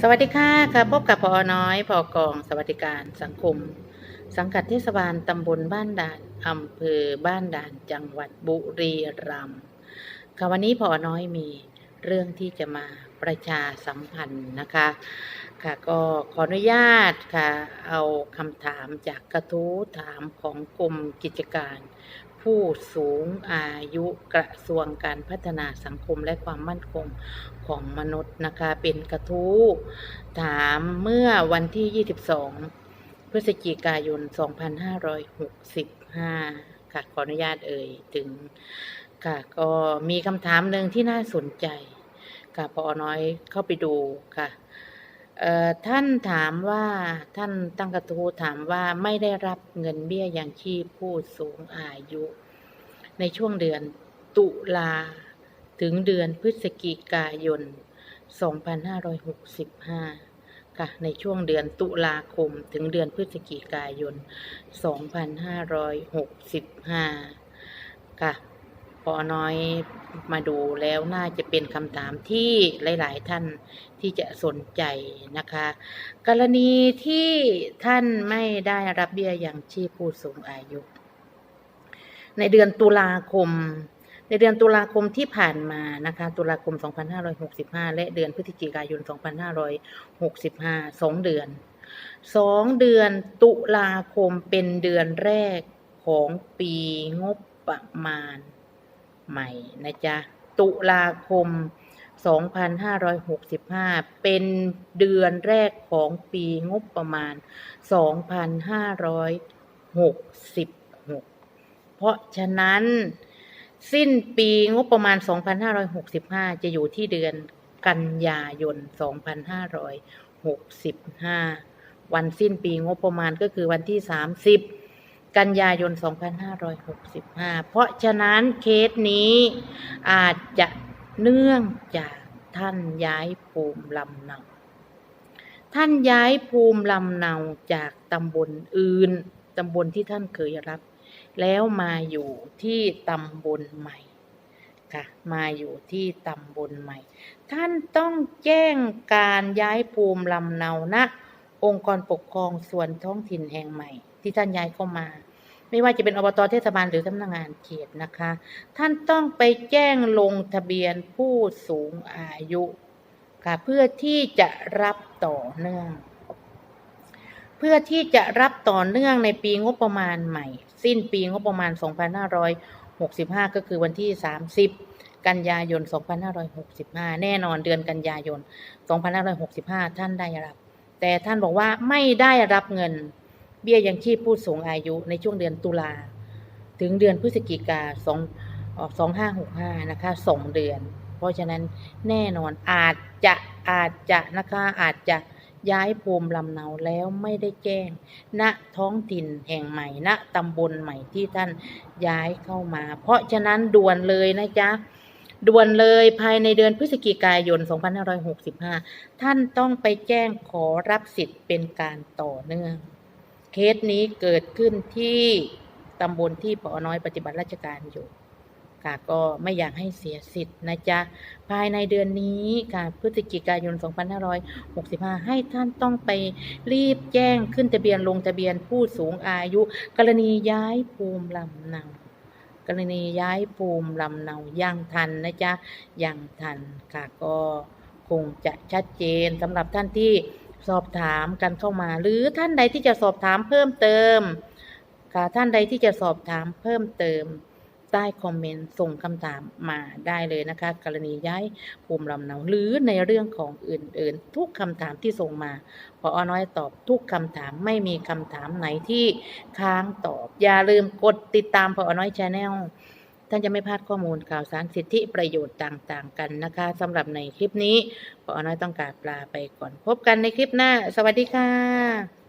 สวัสดีค่ะค่ะพบกับพอน้อยพอกอง สวัสดิการสังคม สังกัดเทศบาลตำบลบ้านด่านอำเภอบ้านด่านจังหวัดบุรีรัมย์ค่ะวันนี้พอน้อยมีเรื่องที่จะมาประชาสัมพันธ์นะคะ ค่ะก็ขออนุญาตค่ะเอาคำถามจากกระทู้ถามของกรมกิจการ ผู้สูงอายุกระทรวงการพัฒนาสังคมและความมั่นคงของมนุษย์นะคะ เป็นกระทู้ถามเมื่อวันที่ 22 พฤศจิกายน 2565 ค่ะขออนุญาตเอ่ยถึงค่ะก็มีคำถามหนึ่งที่น่าสนใจค่ะพอน้อยเข้าไปดูค่ะ เอ่อท่านถามว่าท่านตั้งกระทู้ถามว่าไม่ได้รับเงินเบี้ยยังชีพผู้สูงอายุ ในช่วงเดือนตุลาถึงเดือนพฤศจิกายน 2565 ค่ะ ในช่วงเดือนตุลาคมถึงเดือนพฤศจิกายน 2565 ค่ะ พอน้อยมาดูแล้วน่าจะเป็นคำถามที่หลาย ๆ ท่านที่จะสนใจนะคะ กรณีที่ท่านไม่ได้รับเบี้ยยังชีพผู้สูงอายุ ในเดือนตุลาคม ในเดือนตุลาคมที่ผ่านมานะคะ ตุลาคม 2565 และเดือนพฤศจิกายน 2565สองเดือนสองเดือนตุลาคมเป็นเดือนแรกของปีงบประมาณ ใหม่นะจ๊ะ ตุลาคม 2565 เป็นเดือนแรกของปีงบประมาณ 2566 เพราะฉะนั้นสิ้นปีงบประมาณ 2565 จะอยู่ที่เดือนกันยายน 2565 วันสิ้นปีงบประมาณก็คือวันที่ 30 กันยายน 2565 เพราะฉะนั้นเคสนี้อาจจะเนื่องจากท่านย้ายภูมิลำเนา ท่านย้ายภูมิลำเนาจากตำบลอื่น ตำบลที่ท่านเคยรับ แล้วมาอยู่ที่ตำบลใหม่ค่ะมาอยู่ที่ตำบลใหม่ ท่านต้องแจ้งการย้ายภูมิลำเนาณ องค์กรปกครองส่วนท้องถิ่นแห่งใหม่ ที่ท่านย้ายเข้ามา ไม่ว่าจะเป็นอบตเทศบาลหรือสำนักงานเขตนะคะ ท่านต้องไปแจ้งลงทะเบียนผู้สูงอายุค่ะเพื่อที่จะรับต่อเนื่อง เพื่อที่จะรับต่อเนื่องในปีงบประมาณใหม่ สิ้นปีงบประมาณ 2565 ก็คือวันที่ 30 กันยายน 2565 แน่นอนเดือนกันยายน 2565 ท่านได้รับ แต่ท่านบอกว่าไม่ได้รับเงิน เบี้ยยังชีพผู้สูงอายุในช่วงเดือนตุลาถึงเดือนพฤศจิกาสองสองห้าหกห้านะคะสองเดือน เพราะฉะนั้นแน่นอนอาจจะอาจจะนะคะอาจจะย้ายภูมิลำเนาแล้วไม่ได้แจ้ง ณท้องถิ่นแห่งใหม่ ณตำบลใหม่ที่ท่านย้ายเข้ามา เพราะฉะนั้นด่วนเลยนะจ๊ะ ด่วนเลยภายในเดือนพฤศจิกายน 2565 ท่านต้องไปแจ้งขอรับสิทธิ์เป็นการต่อเนื่อง เคสนี้เกิดขึ้นที่ตำบลที่ปอน้อยปฏิบัติราชการอยู่ ค่ะก็ไม่อยากให้เสียสิทธิ์นะจ๊ะ ภายในเดือนนี้ค่ะพฤศจิกายน 2565 ให้ท่านต้องไปรีบแจ้งขึ้นทะเบียนลงทะเบียนผู้สูงอายุ กรณีย้ายภูมิลำเนา กรณีย้ายภูมิลำเนายังทันนะจ๊ะยังทันค่ะก็คงจะชัดเจนสำหรับท่านที่สอบถามกันเข้ามา หรือท่านใดที่จะสอบถามเพิ่มเติมค่ะท่านใดที่จะสอบถามเพิ่มเติม ใต้คอมเมนต์ส่งคำถามมาได้เลยนะคะ กรณีย้ายภูมิลำเนาหรือในเรื่องของอื่นๆ ทุกคำถามที่ส่งมาพออน้อยตอบทุกคำถามไม่มีคำถามไหนที่ค้างตอบ อย่าลืมกดติดตามพออน้อยชาแนลท่านจะไม่พลาดข้อมูลข่าวสารสิทธิประโยชน์ต่างๆ กันนะคะสำหรับในคลิปนี้พออน้อยต้องกราบลาไปก่อนพบกันในคลิปหน้า สวัสดีค่ะ